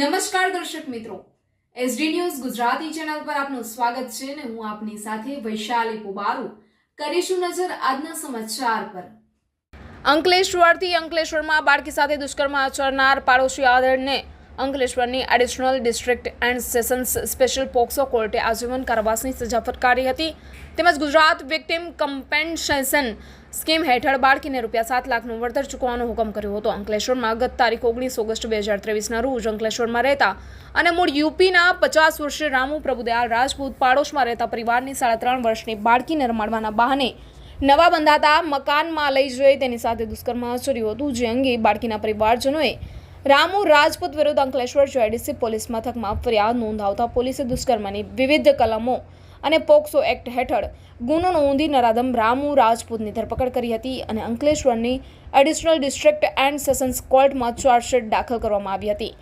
નમસ્કાર દર્શક મિત્રો. એસડી ન્યૂઝ ગુજરાતી ચેનલ પર આપનું સ્વાગત છે અને હું આપની સાથે વૈશાલી પુબારુ. કરીશું નજર આજના સમાચાર પર. અંકલેશ્વરથી અંકલેશ્વરમાં બાળકી સાથે દુષ્કર્મ આચરનાર પાડોશી આદરને અંકલેશ્વરની additional district and sessions special POCSO કોર્ટે આજીવન કારાવાસની સજા ફટકારી હતી. તેમજ ગુજરાત વિક્ટિમ કમ્પેન્સેશન સ્કીમ હેઠળ બાળકીને રૂપિયા સાત લાખનું વળતર ચૂકવવાનો હુકમ કર્યો હતો. અંકલેશ્વરમાં ગત તારીખ ઓગણીસ ઓગસ્ટ બે હજાર ત્રેવીસના રોજ અંકલેશ્વરમાં રહેતા અને મૂળ યુપીના પચાસ વર્ષીય રામુ પ્રભુદયાલ રાજપૂત પાડોશમાં રહેતા પરિવારની સાડા ત્રણ વર્ષની બાળકીને રમાડવાના બહાને નવા બંધાતા મકાનમાં લઈ જઈ તેની સાથે દુષ્કર્મ આચર્યું હતું. જે અંગે બાળકીના પરિવારજનોએ રામુ રાજપૂત વિરુદ્ધ અંકલેશ્વર જીઆઈડીસી પોલીસ મથકમાં ફરિયાદ નોંધાવતા પોલીસે દુષ્કર્મની વિવિધ કલમો અને પોક્સો એક્ટ હેઠળ ગુનો નોંધી નરાધમ રામુ રાજપૂતની ધરપકડ કરી હતી અને અંકલેશ્વરની એડિશનલ ડિસ્ટ્રિક્ટ એન્ડ સેશન્સ કોર્ટમાં ચાર્જશીટ દાખલ કરવામાં આવી હતી.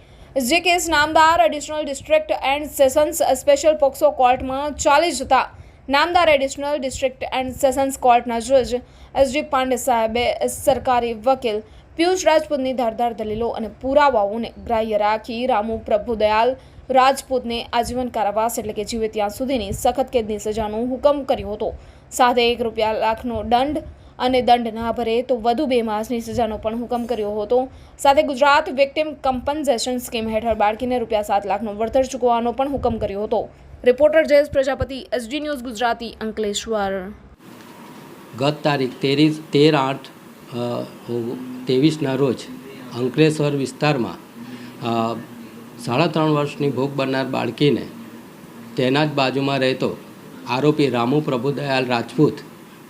જે કેસ નામદાર additional district and sessions special POCSO કોર્ટમાં ચાલી જતા નામદાર એડિશનલ ડિસ્ટ્રિક્ટ એન્ડ સેશન્સ કોર્ટના જજ એસજી પાંડે સાહેબે સરકારી વકીલ પિયુષ રાજપૂતની ધારદાર દલીલો અને પુરાવાઓને ગ્રાહ્ય રાખી રામુ પ્રભુદયાલ રાજપૂતને આજીવન કારાવાસ એટલે કે જીવે ત્યાં સુધીની સખત કેદની સજાનો હુકમ કર્યો હતો. સાથે એક રૂપિયા લાખનો દંડ અને દંડ ના ભરે તો વધુ બે માસની સજાનો પણ હુકમ કર્યો હતો. સાથે ગુજરાત વિક્ટિમ કમ્પન્સેશન સ્કીમ હેઠળ બાળકીને રૂપિયા સાત લાખનો વળતર ચૂકવવાનો પણ હુકમ કર્યો હતો. Reporter Jayesh Prajapati, SD news Gujarati Ankleshwar. ગત તારીખ તેરી આઠ ત્રેવીસના રોજ અંકલેશ્વર વિસ્તારમાં સાડા ત્રણ વર્ષની ભોગ બનનાર બાળકીને તેના જ બાજુમાં રહેતો આરોપી રામુ પ્રભુદયાલ રાજપૂત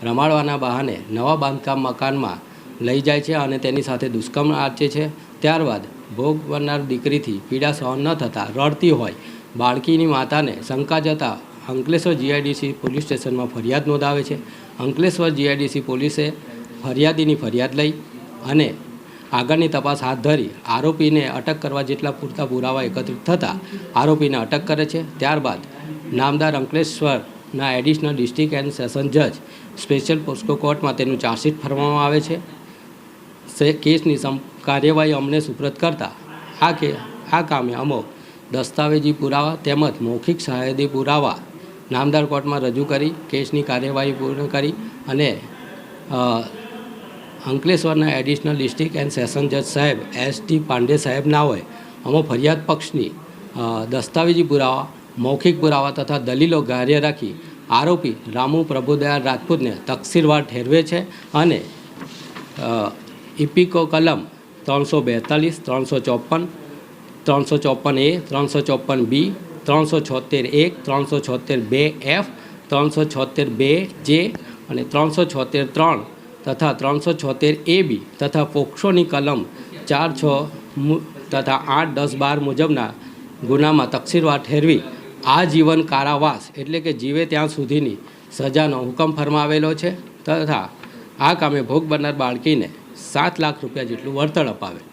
રમાડવાના બહાને નવા બાંધકામ મકાનમાં લઈ જાય છે અને તેની સાથે દુષ્કર્મ આચે છે. ત્યારબાદ ભોગ બનનાર દીકરીથી પીડા સહન ન થતાં રડતી હોય બાળકીની માતાને શંકા જતાં અંકલેશ્વર જીઆઈડીસી પોલીસ સ્ટેશનમાં ફરિયાદ નોંધાવે છે. અંકલેશ્વર જીઆઈડીસી પોલીસે ફરિયાદીની ફરિયાદ લઈ અને આગળની તપાસ હાથ ધરી આરોપીને અટક કરવા જેટલા પૂરતા પુરાવા એકત્રિત થતાં આરોપીને અટક કરે છે. ત્યારબાદ નામદાર અંકલેશ્વરના એડિશનલ ડિસ્ટ્રિક્ટ એન્ડ સેશન જજ સ્પેશિયલ પોસ્કો કોર્ટમાં તેનું ચાર્જશીટ ફરવામાં આવે છે. કેસની કાર્યવાહી અમને સુપ્રત કરતા આ કે આ કામે અમુક દસ્તાવેજી પુરાવા તેમજ મૌખિક સહાયદી પુરાવા નામદાર કોર્ટમાં રજૂ કરી, કેસની કાર્યવાહી પૂર્ણ કરી અને અંકલેશ્વરના એડિશનલ ડિસ્ટ્રિક્ટ એન્ડ સેશન જજ સાહેબ એસ ટી પાંડે સાહેબ ના હોય અમો ફરિયાદ પક્ષની દસ્તાવેજી પુરાવા, મૌખિક પુરાવા તથા દલીલો ગાર્ય રાખી આરોપી રામુ પ્રભુદયાલ રાજપૂતને તકસીરવાર ઠેરવે છે અને ઇપિકો કલમ ત્રણસો બેતાલીસ, ત્રણસો ચોપન ત્રણસો ચોપન એ, ત્રણસો ચોપન બી, ત્રણસો છોતેર એક, ત્રણસો છોતેર બે એફ, ત્રણસો છોતેર બે જે અને ત્રણસો છોતેર ત્રણ તથા ત્રણસો છોતેર એ બી તથા પોક્સોની કલમ ચાર છ તથા આઠ દસ બાર મુજબના ગુનામાં તકસીરવાર ઠેરવી આજીવન કારાવાસ એટલે કે જીવે ત્યાં સુધીની સજાનો હુકમ ફરમાવેલો છે તથા આ કામે ભોગ બનનાર બાળકીને સાત લાખ રૂપિયા જેટલું વળતર અપાવેલ